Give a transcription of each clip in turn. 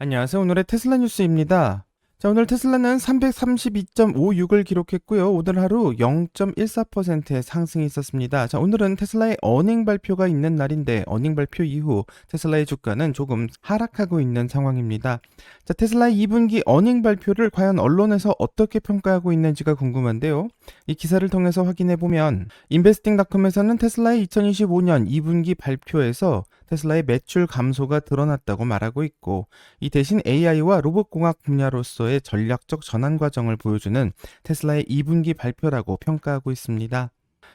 안녕하세요. 오늘의 테슬라 뉴스입니다. 자, 오늘 테슬라는 332.56을 기록했고요. 오늘 하루 0.14%의 상승이 있었습니다. 자, 오늘은 테슬라의 어닝 발표가 있는 날인데 어닝 발표 이후 테슬라의 주가는 조금 하락하고 있는 상황입니다. 자, 테슬라의 2분기 어닝 발표를 과연 언론에서 어떻게 평가하고 있는지가 궁금한데요. 이 기사를 통해서 확인해 보면 인베스팅닷컴에서는 테슬라의 2025년 2분기 발표에서 테슬라의 매출 감소가 드러났다고 말하고 있고 이 대신 AI와 로봇공학 분야로서의 전략적 전환 과정을 보여주는 테슬라의 2분기 발표라고 평가하고 있습니다.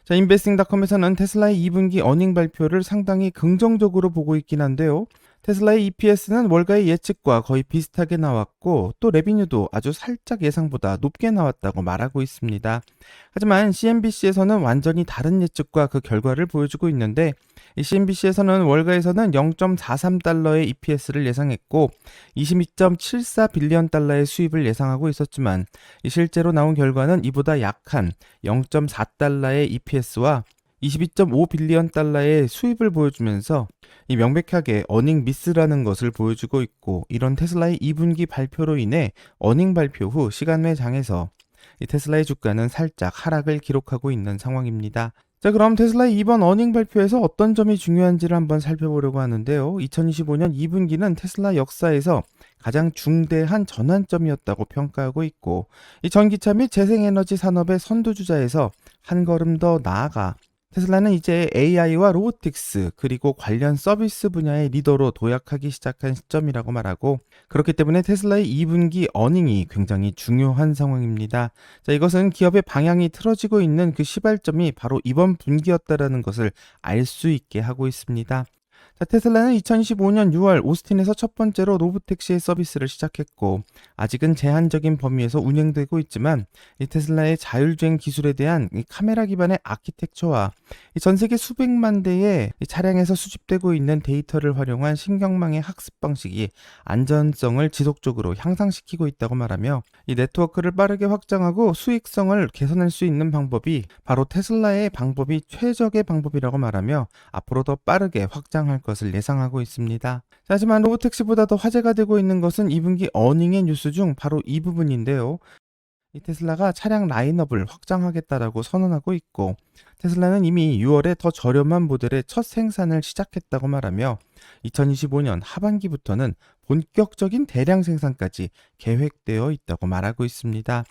자, 인베스팅닷컴에서는 테슬라의 2분기 어닝 발표를 상당히 긍정적으로 보고 있긴 한데요. 테슬라의 EPS는 월가의 예측과 거의 비슷하게 나왔고 또 레비뉴도 아주 살짝 예상보다 높게 나왔다고 말하고 있습니다. 하지만 CNBC에서는 완전히 다른 예측과 그 결과를 보여주고 있는데 이 CNBC에서는 월가에서는 0.43달러의 EPS를 예상했고 22.74 빌리언 달러의 수입을 예상하고 있었지만 이 실제로 나온 결과는 이보다 약한 0.4달러의 EPS와 22.5 빌리언 달러의 수입을 보여주면서 이 명백하게 어닝 미스라는 것을 보여주고 있고 이런 테슬라의 2분기 발표로 인해 어닝 발표 후 시간 외 장에서 이 테슬라의 주가는 살짝 하락을 기록하고 있는 상황입니다. 자, 그럼 테슬라의 이번 어닝 발표에서 어떤 점이 중요한지를 한번 살펴보려고 하는데요. 2025년 2분기는 테슬라 역사에서 가장 중대한 전환점이었다고 평가하고 있고, 이 전기차 및 재생에너지 산업의 선두주자에서 한 걸음 더 나아가 테슬라는 이제 AI와 로보틱스 그리고 관련 서비스 분야의 리더로 도약하기 시작한 시점이라고 말하고 그렇기 때문에 테슬라의 2분기 어닝이 굉장히 중요한 상황입니다. 자, 이것은 기업의 방향이 틀어지고 있는 그 시발점이 바로 이번 분기였다라는 것을 알 수 있게 하고 있습니다. 자, 테슬라는 2025년 6월 오스틴에서 첫 번째로 로보택시의 서비스를 시작했고 아직은 제한적인 범위에서 운영되고 있지만 이 테슬라의 자율주행 기술에 대한 이 카메라 기반의 아키텍처와 이전 세계 수백만 대의 이 차량에서 수집되고 있는 데이터를 활용한 신경망의 학습 방식이 안전성을 지속적으로 향상시키고 있다고 말하며 이 네트워크를 빠르게 확장하고 수익성을 개선할 수 있는 방법이 바로 테슬라의 방법이 최적의 방법이라고 말하며 앞으로 더 빠르게 확장할 것을 예상하고 있습니다. 하지만 로보택시보다 더 화제가 되고 있는 것은 2분기 어닝의 뉴스 중 바로 이 부분인데요. 이 테슬라가 차량 라인업을 확장하겠다라고 선언하고 있고 테슬라는 이미 6월에 더 저렴한 모델의 첫 생산을 시작했다고 말하며 2025년 하반기부터는 본격적인 대량 생산까지 계획되어 있다고 말하고 있습니다.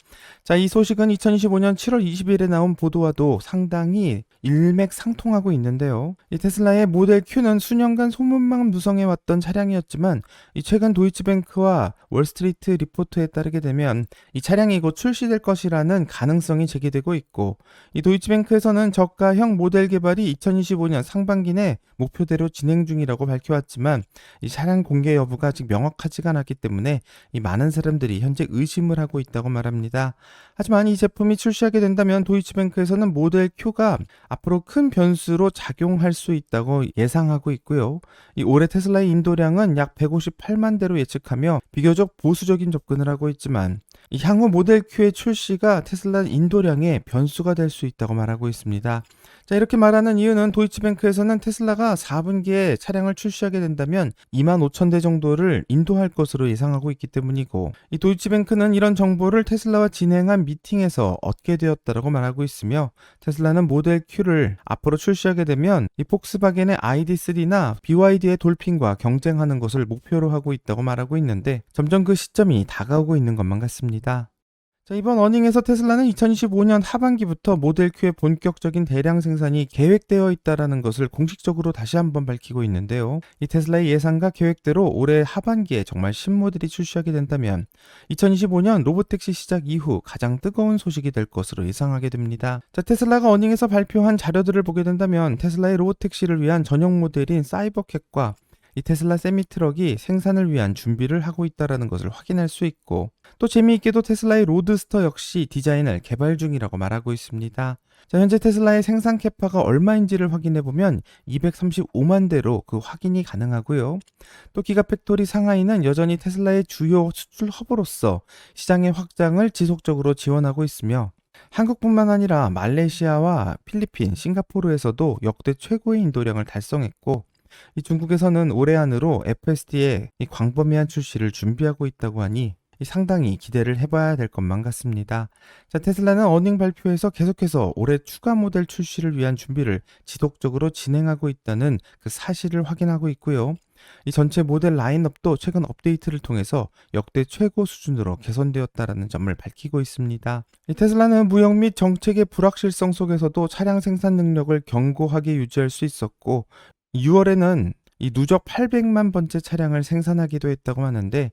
자, 이 소식은 2025년 7월 20일에 나온 보도와도 상당히 일맥상통하고 있는데요. 이 테슬라의 모델 Q는 수년간 소문만 무성해 왔던 차량이었지만 이 최근 도이치뱅크와 월스트리트 리포트에 따르게 되면 이 차량이 곧 출시될 것이라는 가능성이 제기되고 있고 이 도이치뱅크에서는 저가형 모델 개발이 2025년 상반기 내 목표대로 진행 중이라고 밝 혀왔지만 이 차량 공개 여부가 아직 명확하지가 않았기 때문에 이 많은 사람들이 현재 의심을 하고 있다고 말합니다. 하지만 이 제품이 출시하게 된다면 도이치뱅크에서는 모델 Q가 앞으로 큰 변수로 작용할 수 있다고 예상하고 있고요. 이 올해 테슬라의 인도량은 약 158만 대로 예측하며 비교적 보수적인 접근을 하고 있지만 이 향후 모델 Q의 출시가 테슬라 인도량의 변수가 될 수 있다고 말하고 있습니다. 자, 이렇게 말하는 이유는 도이치뱅크에서는 테슬라가 4분기에 차량을 출시하게 된다면 2만 5천 대 정도를 인도할 것으로 예상하고 있기 때문이고 이 도이치뱅크는 이런 정보를 테슬라와 진행한 미팅에서 얻게 되었다라고 말하고 있으며 테슬라는 모델 Q를 앞으로 출시하게 되면 이 폭스바겐의 ID3나 BYD의 돌핀과 경쟁하는 것을 목표로 하고 있다고 말하고 있는데 점점 그 시점이 다가오고 있는 것만 같습니다. 자, 이번 어닝에서 테슬라는 2025년 하반기부터 모델 Q의 본격적인 대량 생산이 계획되어 있다라는 것을 공식적으로 다시 한번 밝히고 있는데요. 이 테슬라의 예상과 계획대로 올해 하반기에 정말 신모델이 출시하게 된다면 2025년 로보택시 시작 이후 가장 뜨거운 소식이 될 것으로 예상하게 됩니다. 자, 테슬라가 어닝에서 발표한 자료들을 보게 된다면 테슬라의 로보택시를 위한 전용 모델인 사이버캣과 이 테슬라 세미 트럭이 생산을 위한 준비를 하고 있다는 것을 확인할 수 있고 또 재미있게도 테슬라의 로드스터 역시 디자인을 개발 중이라고 말하고 있습니다. 자, 현재 테슬라의 생산 캐파가 얼마인지를 확인해 보면 235만 대로 그 확인이 가능하고요. 또 기가팩토리 상하이는 여전히 테슬라의 주요 수출 허브로서 시장의 확장을 지속적으로 지원하고 있으며 한국뿐만 아니라 말레이시아와 필리핀, 싱가포르에서도 역대 최고의 인도량을 달성했고 이 중국에서는 올해 안으로 FSD의 이 광범위한 출시를 준비하고 있다고 하니 이 상당히 기대를 해봐야 될 것만 같습니다. 자, 테슬라는 어닝 발표에서 계속해서 올해 추가 모델 출시를 위한 준비를 지속적으로 진행하고 있다는 그 사실을 확인하고 있고요. 이 전체 모델 라인업도 최근 업데이트를 통해서 역대 최고 수준으로 개선되었다라는 점을 밝히고 있습니다. 이 테슬라는 무역 및 정책의 불확실성 속에서도 차량 생산 능력을 견고하게 유지할 수 있었고 6월에는 이 누적 800만 번째 차량을 생산하기도 했다고 하는데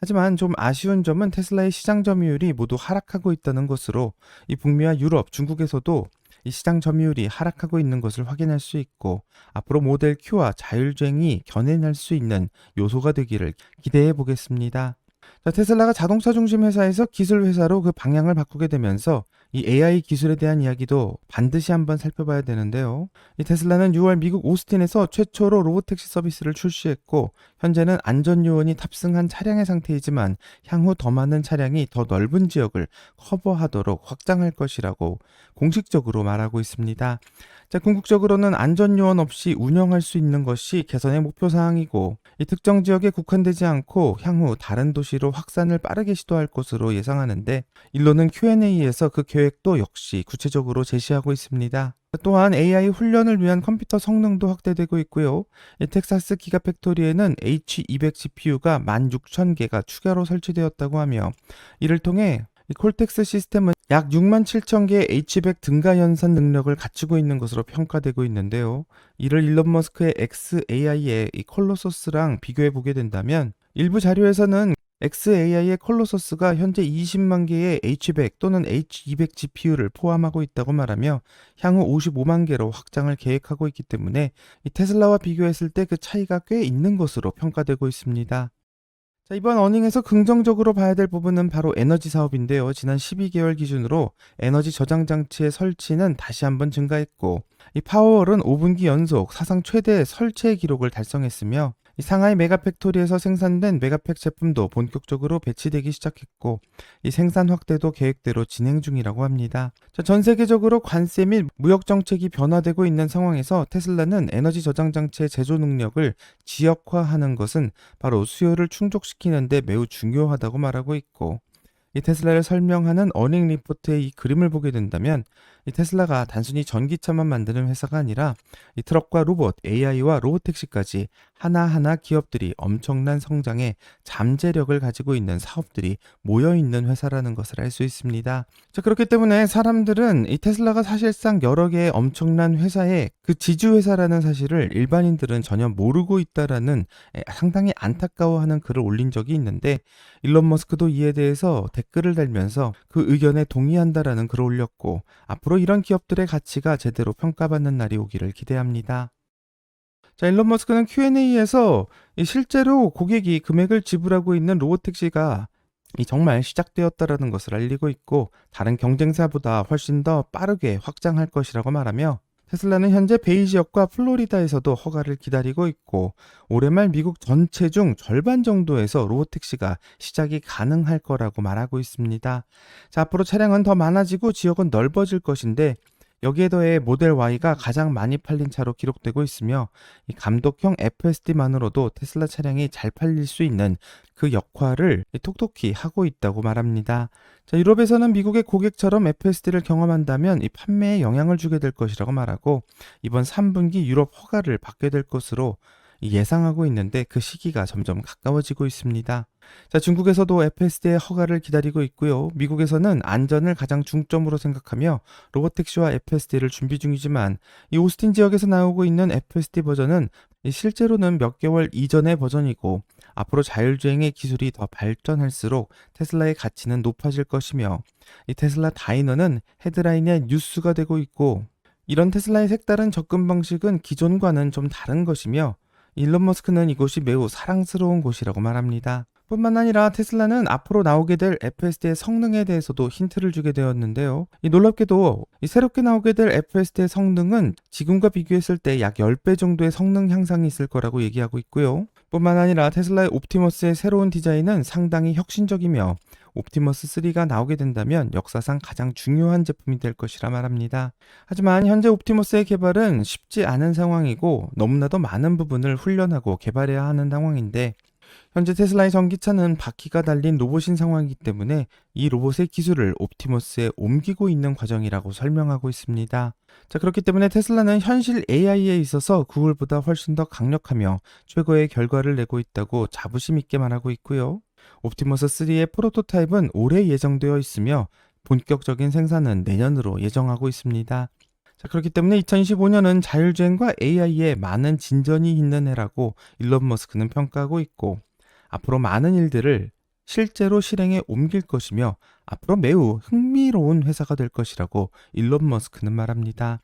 하지만 좀 아쉬운 점은 테슬라의 시장 점유율이 모두 하락하고 있다는 것으로 이 북미와 유럽, 중국에서도 이 시장 점유율이 하락하고 있는 것을 확인할 수 있고 앞으로 모델 Q와 자율주행이 견인할 수 있는 요소가 되기를 기대해 보겠습니다. 자, 테슬라가 자동차 중심 회사에서 기술 회사로 그 방향을 바꾸게 되면서 이 AI 기술에 대한 이야기도 반드시 한번 살펴봐야 되는데요. 이 테슬라는 6월 미국 오스틴에서 최초로 로보택시 서비스를 출시했고 현재는 안전 요원이 탑승한 차량의 상태이지만 향후 더 많은 차량이 더 넓은 지역을 커버하도록 확장할 것이라고 공식적으로 말하고 있습니다. 자, 궁극적으로는 안전 요원 없이 운영할 수 있는 것이 개선의 목표 사항이고 이 특정 지역에 국한되지 않고 향후 다른 도시로 확산을 빠르게 시도할 것으로 예상하는데 일로는 Q&A에서 그 계획 도 역시 구체적으로 제시하고 있습니다. 또한 AI 훈련을 위한 컴퓨터 성능도 확대되고 있고요. 이 텍사스 기가팩토리에는 H200 GPU가 16,000개가 추가로 설치되었다고 하며 이를 통해 이 콜텍스 시스템은 약 6만 7천 개의 H100 등가 연산 능력을 갖추고 있는 것으로 평가되고 있는데요. 이를 일론 머스크의 XAI의 이 콜로소스랑 비교해 보게 된다면 일부 자료에서는 XAI의 콜로소스가 현재 20만 개의 H100 또는 H200 GPU를 포함하고 있다고 말하며 향후 55만 개로 확장을 계획하고 있기 때문에 이 테슬라와 비교했을 때 그 차이가 꽤 있는 것으로 평가되고 있습니다. 자, 이번 어닝에서 긍정적으로 봐야 될 부분은 바로 에너지 사업인데요. 지난 12개월 기준으로 에너지 저장 장치의 설치는 다시 한번 증가했고, 이 파워월은 5분기 연속 사상 최대 설치 기록을 달성했으며, 이 상하이 메가팩토리에서 생산된 메가팩 제품도 본격적으로 배치되기 시작했고, 이 생산 확대도 계획대로 진행 중이라고 합니다. 자, 전 세계적으로 관세 및 무역 정책이 변화되고 있는 상황에서 테슬라는 에너지 저장 장치의 제조 능력을 지역화하는 것은 바로 수요를 충족시키는데 매우 중요하다고 말하고 있고, 이 테슬라를 설명하는 어닝 리포트의 이 그림을 보게 된다면 이 테슬라가 단순히 전기차만 만드는 회사가 아니라 이 트럭과 로봇, AI와 로보택시까지 하나하나 기업들이 엄청난 성장의 잠재력을 가지고 있는 사업들이 모여 있는 회사라는 것을 알 수 있습니다. 자, 그렇기 때문에 사람들은 이 테슬라가 사실상 여러 개의 엄청난 회사의 그 지주 회사라는 사실을 일반인들은 전혀 모르고 있다라는 에, 상당히 안타까워하는 글을 올린 적이 있는데 일론 머스크도 이에 대해서 댓글을 달면서 그 의견에 동의한다라는 글을 올렸고 앞으로 이런 기업들의 가치가 제대로 평가받는 날이 오기를 기대합니다. 자, 일론 머스크는 Q&A에서 실제로 고객이 금액을 지불하고 있는 로보택시가 이 정말 시작되었다라는 것을 알리고 있고 다른 경쟁사보다 훨씬 더 빠르게 확장할 것이라고 말하며 테슬라는 현재 베이 지역과 플로리다에서도 허가를 기다리고 있고 올해 말 미국 전체 중 절반 정도에서 로보택시가 시작이 가능할 거라고 말하고 있습니다. 자, 앞으로 차량은 더 많아지고 지역은 넓어질 것인데 여기에 더해 모델 Y가 가장 많이 팔린 차로 기록되고 있으며 이 감독형 FSD만으로도 테슬라 차량이 잘 팔릴 수 있는 그 역할을 톡톡히 하고 있다고 말합니다. 자, 유럽에서는 미국의 고객처럼 FSD를 경험한다면 이 판매에 영향을 주게 될 것이라고 말하고 이번 3분기 유럽 허가를 받게 될 것으로 예상하고 있는데 그 시기가 점점 가까워지고 있습니다. 자, 중국에서도 FSD의 허가를 기다리고 있고요. 미국에서는 안전을 가장 중점으로 생각하며 로보택시와 FSD를 준비 중이지만 이 오스틴 지역에서 나오고 있는 FSD 버전은 실제로는 몇 개월 이전의 버전이고 앞으로 자율주행의 기술이 더 발전할수록 테슬라의 가치는 높아질 것이며 이 테슬라 다이너는 헤드라인의 뉴스가 되고 있고 이런 테슬라의 색다른 접근 방식은 기존과는 좀 다른 것이며 일론 머스크는 이곳이 매우 사랑스러운 곳이라고 말합니다. 뿐만 아니라 테슬라는 앞으로 나오게 될 FSD의 성능에 대해서도 힌트를 주게 되었는데요. 이 놀랍게도 이 새롭게 나오게 될 FSD의 성능은 지금과 비교했을 때 약 10배 정도의 성능 향상이 있을 거라고 얘기하고 있고요. 뿐만 아니라 테슬라의 옵티머스의 새로운 디자인은 상당히 혁신적이며 옵티머스 3가 나오게 된다면 역사상 가장 중요한 제품이 될 것이라 말합니다. 하지만 현재 옵티머스의 개발은 쉽지 않은 상황이고 너무나도 많은 부분을 훈련하고 개발해야 하는 상황인데 현재 테슬라의 전기차는 바퀴가 달린 로봇인 상황이기 때문에 이 로봇의 기술을 옵티머스에 옮기고 있는 과정이라고 설명하고 있습니다. 자, 그렇기 때문에 테슬라는 현실 AI에 있어서 구글보다 훨씬 더 강력하며 최고의 결과를 내고 있다고 자부심 있게 말하고 있고요. 옵티머스 3의 프로토타입은 올해 예정되어 있으며 본격적인 생산은 내년으로 예정하고 있습니다. 자, 그렇기 때문에 2025년은 자율주행과 AI에 많은 진전이 있는 해라고 일론 머스크는 평가하고 있고 앞으로 많은 일들을 실제로 실행에 옮길 것이며 앞으로 매우 흥미로운 회사가 될 것이라고 일론 머스크는 말합니다.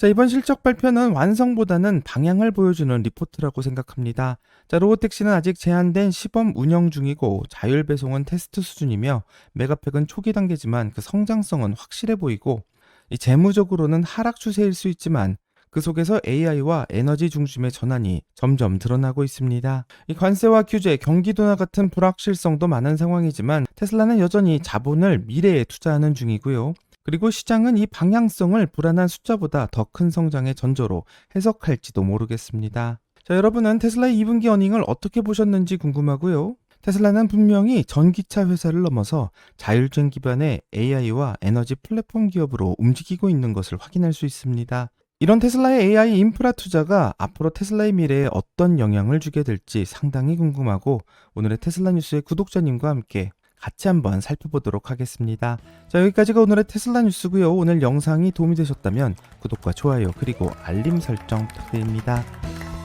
자, 이번 실적 발표는 완성보다는 방향을 보여주는 리포트라고 생각합니다. 자, 로보택시는 아직 제한된 시범 운영 중이고 자율 배송은 테스트 수준이며 메가팩은 초기 단계지만 그 성장성은 확실해 보이고 이 재무적으로는 하락 추세일 수 있지만 그 속에서 AI와 에너지 중심의 전환이 점점 드러나고 있습니다. 이 관세와 규제, 경기도나 같은 불확실성도 많은 상황이지만 테슬라는 여전히 자본을 미래에 투자하는 중이고요. 그리고 시장은 이 방향성을 불안한 숫자보다 더 큰 성장의 전조로 해석할지도 모르겠습니다. 자, 여러분은 테슬라의 2분기 어닝을 어떻게 보셨는지 궁금하고요. 테슬라는 분명히 전기차 회사를 넘어서 자율주행 기반의 AI와 에너지 플랫폼 기업으로 움직이고 있는 것을 확인할 수 있습니다. 이런 테슬라의 AI 인프라 투자가 앞으로 테슬라의 미래에 어떤 영향을 주게 될지 상당히 궁금하고 오늘의 테슬라 뉴스의 구독자님과 함께 같이 한번 살펴보도록 하겠습니다. 자, 여기까지가 오늘의 테슬라 뉴스고요. 오늘 영상이 도움이 되셨다면 구독과 좋아요 그리고 알림 설정 부탁드립니다.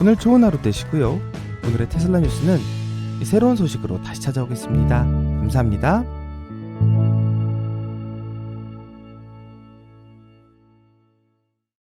오늘 좋은 하루 되시고요. 오늘의 테슬라 뉴스는 새로운 소식으로 다시 찾아오겠습니다. 감사합니다.